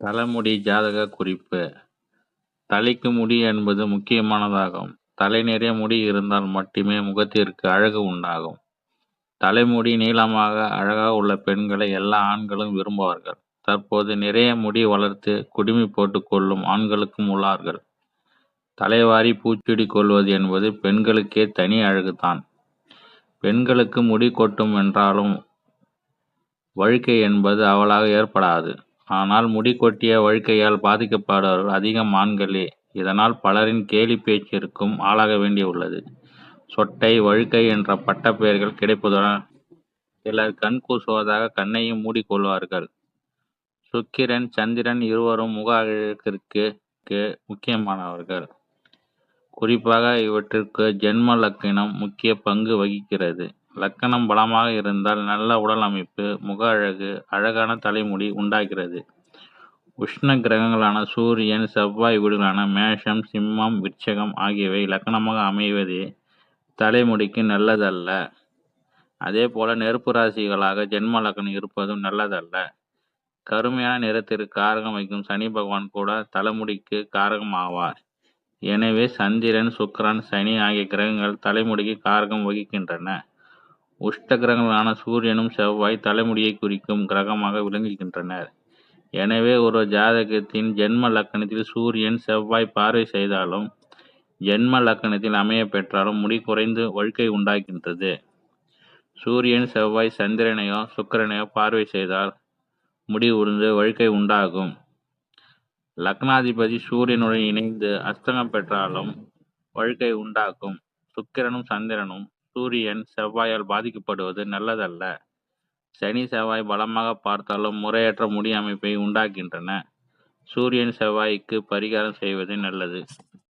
தலைமுடி ஜாதக குறிப்பு தலைக்கு முடி என்பது முக்கியமானதாகும். தலை நிறைய முடி இருந்தால் மட்டுமே முகத்திற்கு அழகு உண்டாகும். தலைமுடி நீளமாக, அழகாக உள்ள பெண்களை எல்லா ஆண்களும் விரும்புவார்கள். தற்போது நிறைய முடி வளர்த்து குடுமி போட்டுக் கொள்ளும் ஆண்களுக்கும் உள்ளார்கள். தலைவாரி பூச்செடி கொள்வது என்பது பெண்களுக்கே தனி அழகுதான். பெண்களுக்கு முடி கொட்டும் என்றாலும் வழுக்கை என்பது அவளாக ஏற்படாது. ஆனால் முடி கொட்டிய வழுக்கையால் பாதிக்கப்படுவர்கள் அதிகம் ஆண்களே. இதனால் பலரின் கேலி பேச்சிற்கும் ஆளாக வேண்டியுள்ளது. சொட்டை, வழுக்கை என்ற பட்டப்பெயர்கள் கிடைப்பதுடன் சிலர் கண் கூசுவதாக கண்ணையும் மூடிக்கொள்வார்கள் சுக்கிரன், சந்திரன் இருவரும் முக அழகிற்கு முக்கியமானவர்கள். குறிப்பாக இவற்றிற்கு ஜென்ம லக்னம் முக்கிய பங்கு வகிக்கிறது. லக்கணம் பலமாக இருந்தால் நல்ல உடல் அமைப்பு, முக அழகு, அழகான தலைமுடி உண்டாகிறது. உஷ்ண கிரகங்களான சூரியன், செவ்வாய் வீடுகளான மேஷம், சிம்மம், விருச்சிகம் ஆகியவை லக்கணமாக அமைவதே தலைமுடிக்கு நல்லதல்ல. அதே போல் நெருப்பு ராசிகளாக ஜென்ம லக்னம் இருப்பதும் நல்லதல்ல. கருமையான நிறத்திற்கு காரகம் வைக்கும் சனி பகவான் கூட தலைமுடிக்கு காரகம் ஆவார். எனவே சந்திரன், சுக்கிரன், சனி ஆகிய கிரகங்கள் தலைமுடிக்கு காரகம் வகிக்கின்றன. உஷ்ட கிரகங்களான சூரியனும், செவ்வாய் தலைமுடியை குறிக்கும் கிரகமாக விளங்குகின்றனர். எனவே ஒரு ஜாதகத்தின் ஜென்ம லக்கணத்தில் சூரியன், செவ்வாய் பார்வை செய்தாலும், ஜென்ம லக்கணத்தில் அமைய பெற்றாலும் முடி குறைந்து வழுக்கை உண்டாகின்றது. சூரியன், செவ்வாய் சந்திரனையோ, சுக்கிரனையோ பார்வை செய்தால் முடி உருந்து வழுக்கை உண்டாகும். லக்னாதிபதி சூரியனுடன் இணைந்து அஸ்தங்கம் பெற்றாலும் வழுக்கை உண்டாக்கும். சுக்கிரனும், சந்திரனும் சூரியன், செவ்வாயால் பாதிக்கப்படுவது நல்லதல்ல. சனி, செவ்வாய் பலமாக பார்த்தாலும் முறையற்ற முடி அமைப்பை உண்டாக்கின்றன சூரியன், செவ்வாய்க்கு பரிகாரம் செய்வது நல்லது.